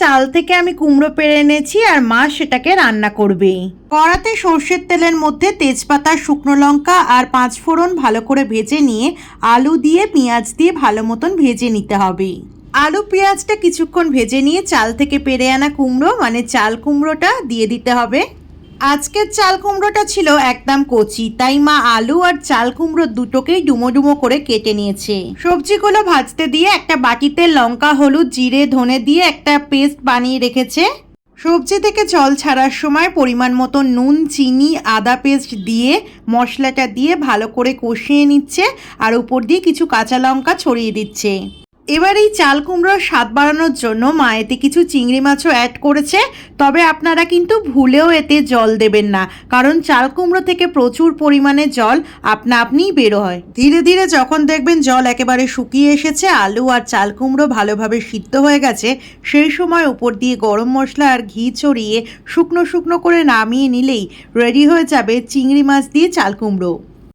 চাল থেকে আমি কুমড়ো পেরে এনেছি আর মা সেটাকে রান্না করবে কড়াতে সর্ষের তেলের মধ্যে তেজপাতা, শুকনো লঙ্কা আর পাঁচ ফোড়ন ভালো করে ভেজে নিয়ে আলু দিয়ে, পেঁয়াজ দিয়ে ভালো মতন ভেজে নিতে হবে। আলু, পেঁয়াজটা কিছুক্ষণ ভেজে নিয়ে চাল থেকে পেরে আনা কুমড়ো মানে চাল কুমড়োটা দিয়ে দিতে হবে। আজকের চাল কুমড়োটা ছিল একদম কচি, তাই মা আলু আর চাল কুমড়ো দুটোকেই ডুমো ডুমো করে কেটে নিয়েছে। সবজিগুলো ভাজতে দিয়ে একটা বাটিতে লঙ্কা, হলুদ, জিরে, ধনে দিয়ে একটা পেস্ট বানিয়ে রেখেছে। সবজি থেকে জল ছাড়ার সময় পরিমাণ মতো নুন, চিনি, আদা পেস্ট দিয়ে মশলাটা দিয়ে ভালো করে কষিয়ে নিচ্ছে আর উপর দিয়ে কিছু কাঁচা লঙ্কা ছড়িয়ে দিচ্ছে। এবার এই চাল কুমড়োর স্বাদ বাড়ানোর জন্য মা এতে কিছু চিংড়ি মাছও অ্যাড করেছে। তবে আপনারা কিন্তু ভুলেও এতে জল দেবেন না, কারণ চাল কুমড়ো থেকে প্রচুর পরিমাণে জল আপনা আপনিই বেরো হয়। ধীরে ধীরে যখন দেখবেন জল একেবারে শুকিয়ে এসেছে, আলু আর চাল কুমড়ো ভালোভাবে সিদ্ধ হয়ে গেছে, সেই সময় উপর দিয়ে গরম মশলা আর ঘি ছড়িয়ে শুকনো শুকনো করে নামিয়ে নিলেই রেডি হয়ে যাবে চিংড়ি মাছ দিয়ে চাল কুমড়ো।